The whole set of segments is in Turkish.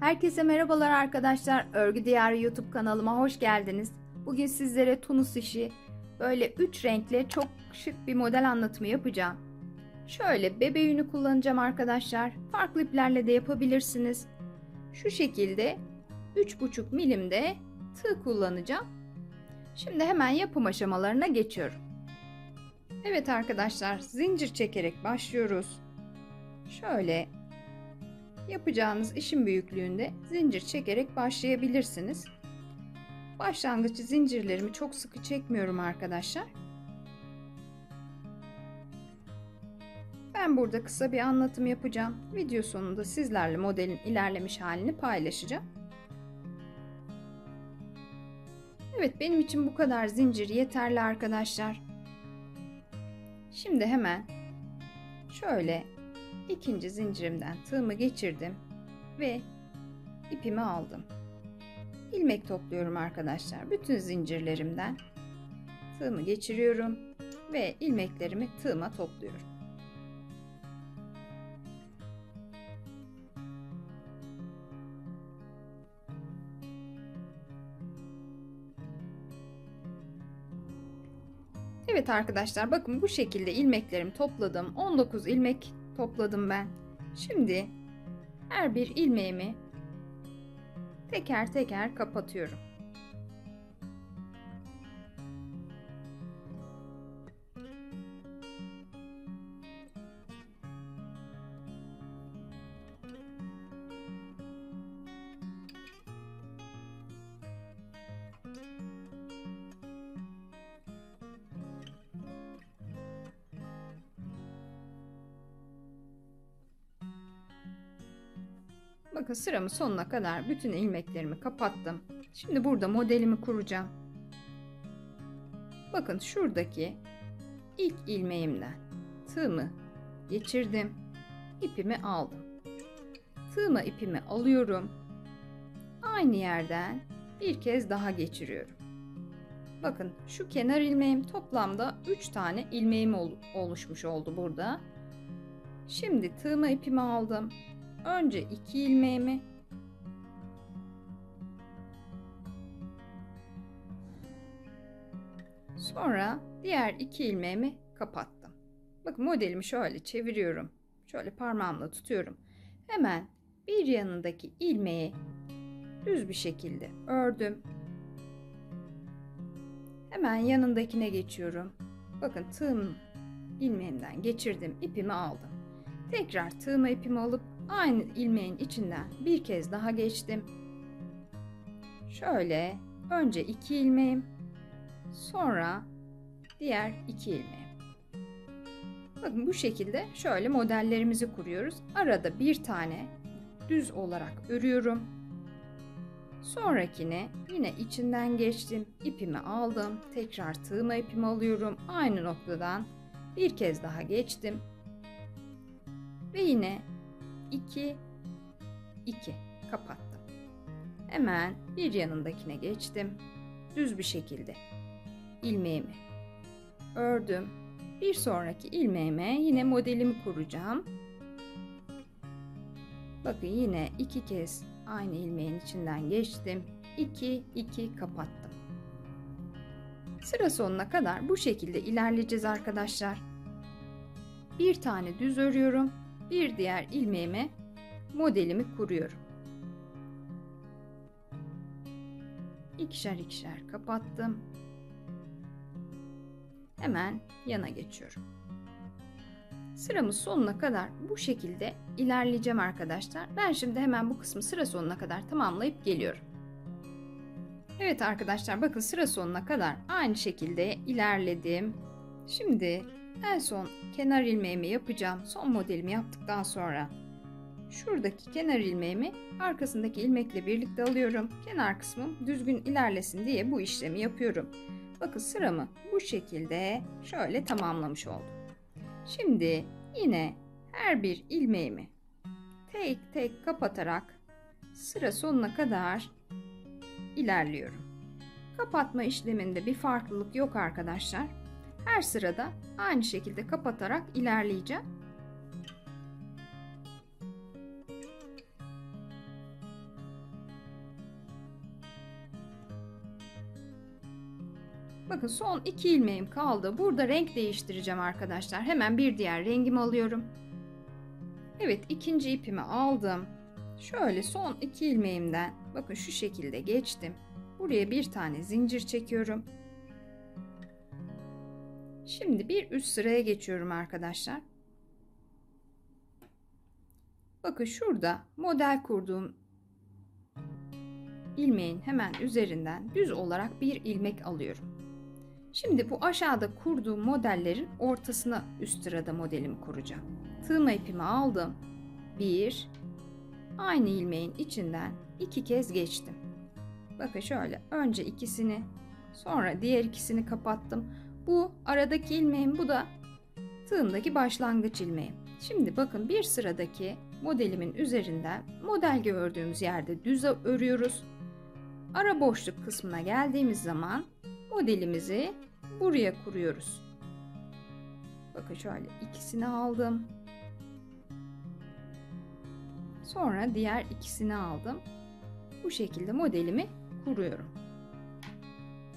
Herkese merhabalar arkadaşlar. Örgü Diyarı YouTube kanalıma hoş geldiniz. Bugün sizlere tunus işi böyle 3 renkle çok şık bir model anlatımı yapacağım. Şöyle bebe yünü kullanacağım arkadaşlar. Farklı iplerle de yapabilirsiniz. Şu şekilde 3,5 milimde tığ kullanacağım. Şimdi hemen yapım aşamalarına geçiyorum. Evet arkadaşlar zincir çekerek başlıyoruz. Şöyle Yapacağınız işin büyüklüğünde zincir çekerek başlayabilirsiniz. Başlangıç zincirlerimi çok sıkı çekmiyorum arkadaşlar. Ben burada kısa bir anlatım yapacağım. Video sonunda sizlerle modelin ilerlemiş halini paylaşacağım. Evet benim için bu kadar zincir yeterli arkadaşlar. Şimdi hemen şöyle ikinci zincirimden tığımı geçirdim ve ipimi aldım. İlmek topluyorum arkadaşlar. Bütün zincirlerimden tığımı geçiriyorum ve ilmeklerimi tığıma topluyorum. Evet arkadaşlar bakın bu şekilde ilmeklerimi topladım. 19 ilmek topladım ben. Şimdi her bir ilmeğimi teker teker kapatıyorum. Bakın sıramın sonuna kadar bütün ilmeklerimi kapattım. Şimdi burada modelimi kuracağım. Bakın şuradaki ilk ilmeğimden tığımı geçirdim. ipimi aldım. Tığıma ipimi alıyorum. Aynı yerden bir kez daha geçiriyorum. Bakın şu kenar ilmeğim toplamda 3 tane ilmeğim oluşmuş oldu burada. Şimdi tığıma ipimi aldım. Önce iki ilmeğimi sonra diğer iki ilmeğimi kapattım. Bakın modelimi şöyle çeviriyorum. Şöyle parmağımla tutuyorum. Hemen bir yanındaki ilmeği düz bir şekilde ördüm. Hemen yanındakine geçiyorum. Bakın tığım ilmeğimden geçirdim, ipimi aldım. Tekrar tığıma ipimi alıp aynı ilmeğin içinden bir kez daha geçtim. Şöyle önce iki ilmeğim, sonra diğer iki ilmeğim. Bakın bu şekilde şöyle modellerimizi kuruyoruz. Arada bir tane düz olarak örüyorum. Sonrakine yine içinden geçtim. ipimi aldım. Tekrar tığıma ipimi alıyorum. Aynı noktadan bir kez daha geçtim. Ve yine 2 2 kapattım. Hemen bir yanındakine geçtim. Düz bir şekilde ilmeğimi ördüm. Bir sonraki ilmeğime yine modelimi kuracağım. Bakın yine iki kez aynı ilmeğin içinden geçtim. 2 2 kapattım. Sıra sonuna kadar bu şekilde ilerleyeceğiz arkadaşlar. Bir tane düz örüyorum bir diğer ilmeğime modelimi kuruyorum. İkişer ikişer kapattım. Hemen yana geçiyorum. Sıramız sonuna kadar bu şekilde ilerleyeceğim arkadaşlar. Ben şimdi hemen bu kısmı sıra sonuna kadar tamamlayıp geliyorum. Evet arkadaşlar bakın sıra sonuna kadar aynı şekilde ilerledim. Şimdi en son kenar ilmeğimi yapacağım. Son modelimi yaptıktan sonra şuradaki kenar ilmeğimi arkasındaki ilmekle birlikte alıyorum. Kenar kısmım düzgün ilerlesin diye bu işlemi yapıyorum. Bakın sıramı bu şekilde şöyle tamamlamış oldum. Şimdi yine her bir ilmeğimi tek tek kapatarak sıra sonuna kadar ilerliyorum. Kapatma işleminde bir farklılık yok arkadaşlar. Her sırada aynı şekilde kapatarak ilerleyeceğim. Bakın son iki ilmeğim kaldı. Burada renk değiştireceğim arkadaşlar. Hemen bir diğer rengimi alıyorum. Evet ikinci ipimi aldım. Şöyle son iki ilmeğimden bakın şu şekilde geçtim. Buraya bir tane zincir çekiyorum. Şimdi bir üst sıraya geçiyorum arkadaşlar. Bakın şurada model kurduğum ilmeğin hemen üzerinden düz olarak bir ilmek alıyorum. Şimdi bu aşağıda kurduğum modellerin ortasına üst sırada modelimi kuracağım. Tığma ipimi aldım. Bir, aynı ilmeğin içinden iki kez geçtim. Bakın şöyle önce ikisini sonra diğer ikisini kapattım. Bu aradaki ilmeğim bu da tığımdaki başlangıç ilmeğim. Şimdi bakın bir sıradaki modelimin üzerinden model gördüğümüz yerde düz örüyoruz. Ara boşluk kısmına geldiğimiz zaman modelimizi buraya kuruyoruz. Bakın şöyle ikisini aldım. Sonra diğer ikisini aldım. Bu şekilde modelimi kuruyorum.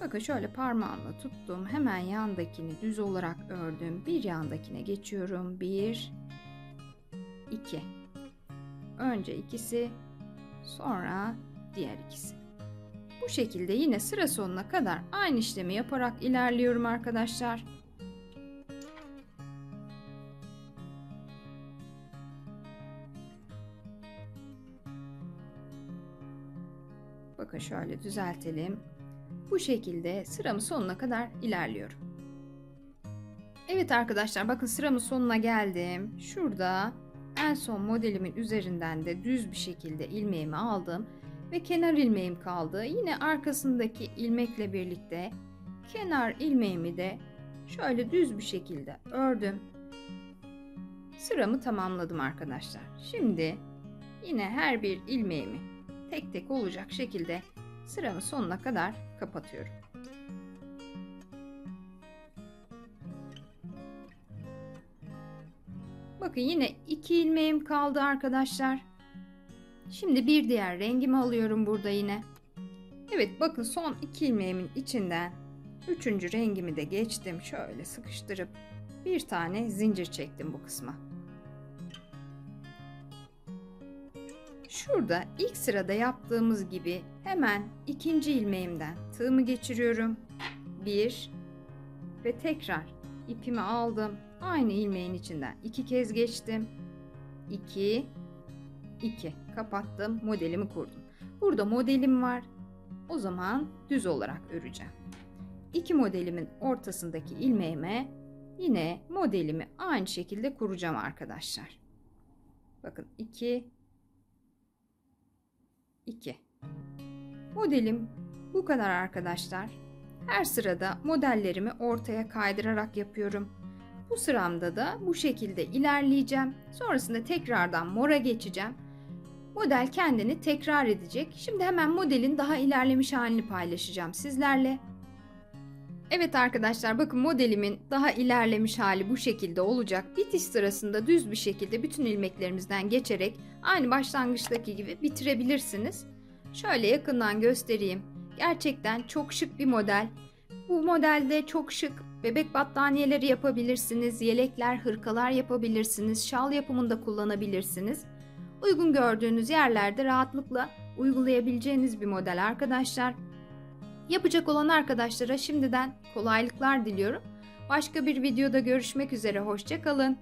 Bakın şöyle parmağımla tuttum. Hemen yandakini düz olarak ördüm. Bir yandakine geçiyorum. Bir, iki. Önce ikisi, sonra diğer ikisi. Bu şekilde yine sıra sonuna kadar aynı işlemi yaparak ilerliyorum arkadaşlar. Bakın şöyle düzeltelim. Bu şekilde sıramın sonuna kadar ilerliyorum. Evet arkadaşlar bakın sıramın sonuna geldim. Şurada en son modelimin üzerinden de düz bir şekilde ilmeğimi aldım ve kenar ilmeğim kaldı. Yine arkasındaki ilmekle birlikte kenar ilmeğimi de şöyle düz bir şekilde ördüm. Sıramı tamamladım arkadaşlar. Şimdi yine her bir ilmeğimi tek tek olacak şekilde sıramın sonuna kadar kapatıyorum. Bakın yine iki ilmeğim kaldı arkadaşlar. Şimdi bir diğer rengimi alıyorum burada yine. Evet bakın son iki ilmeğimin içinden üçüncü rengimi de geçtim. Şöyle sıkıştırıp bir tane zincir çektim bu kısma. Şurada ilk sırada yaptığımız gibi hemen ikinci ilmeğimden tığımı geçiriyorum. Bir ve tekrar ipimi aldım. Aynı ilmeğin içinden iki kez geçtim. 2 2 kapattım. Modelimi kurdum. Burada modelim var. O zaman düz olarak öreceğim. İki modelimin ortasındaki ilmeğime yine modelimi aynı şekilde kuracağım arkadaşlar. Bakın 2 2 Modelim bu kadar arkadaşlar. Her sırada modellerimi ortaya kaydırarak yapıyorum. Bu sıramda da bu şekilde ilerleyeceğim. Sonrasında tekrardan mora geçeceğim. Model kendini tekrar edecek. Şimdi hemen modelin daha ilerlemiş halini paylaşacağım sizlerle. Evet arkadaşlar bakın modelimin daha ilerlemiş hali bu şekilde olacak. Bitiş sırasında düz bir şekilde bütün ilmeklerimizden geçerek aynı başlangıçtaki gibi bitirebilirsiniz. Şöyle yakından göstereyim. Gerçekten çok şık bir model. Bu modelde çok şık bebek battaniyeleri yapabilirsiniz, yelekler, hırkalar yapabilirsiniz, şal yapımında kullanabilirsiniz. Uygun gördüğünüz yerlerde rahatlıkla uygulayabileceğiniz bir model arkadaşlar. Yapacak olan arkadaşlara şimdiden kolaylıklar diliyorum. Başka bir videoda görüşmek üzere, hoşçakalın.